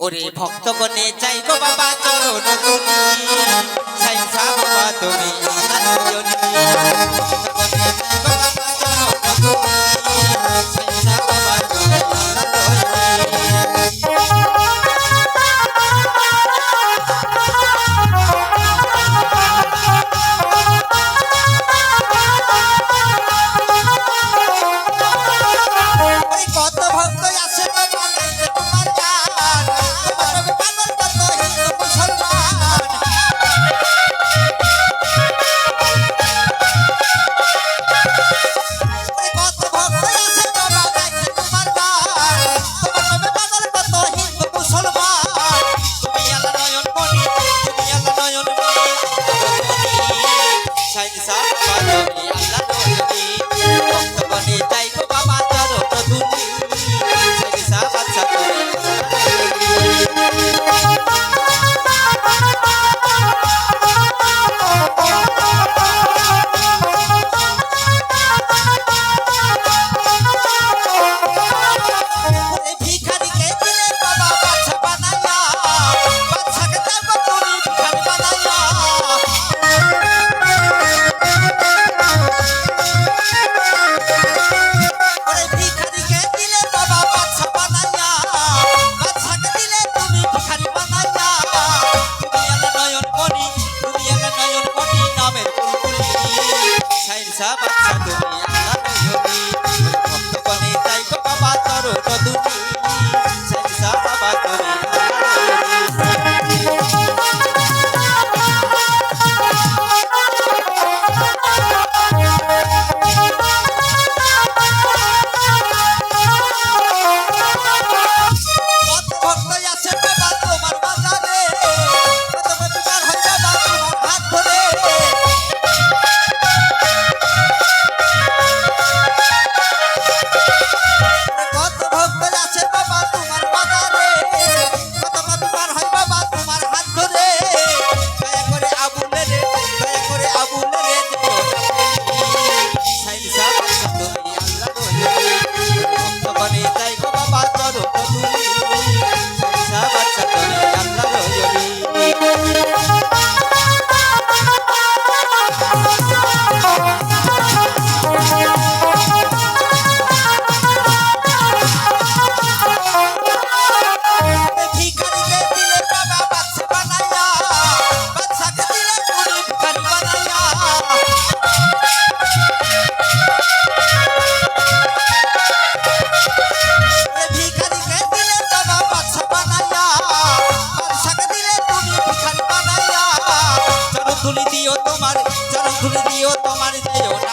ওরে ভক্তগণে যাই গো বাবা চরণ তুমি আচ্ছা ইনসান ধুলি দিও তোমার চরণ ধুলি দিও তোমার দেয়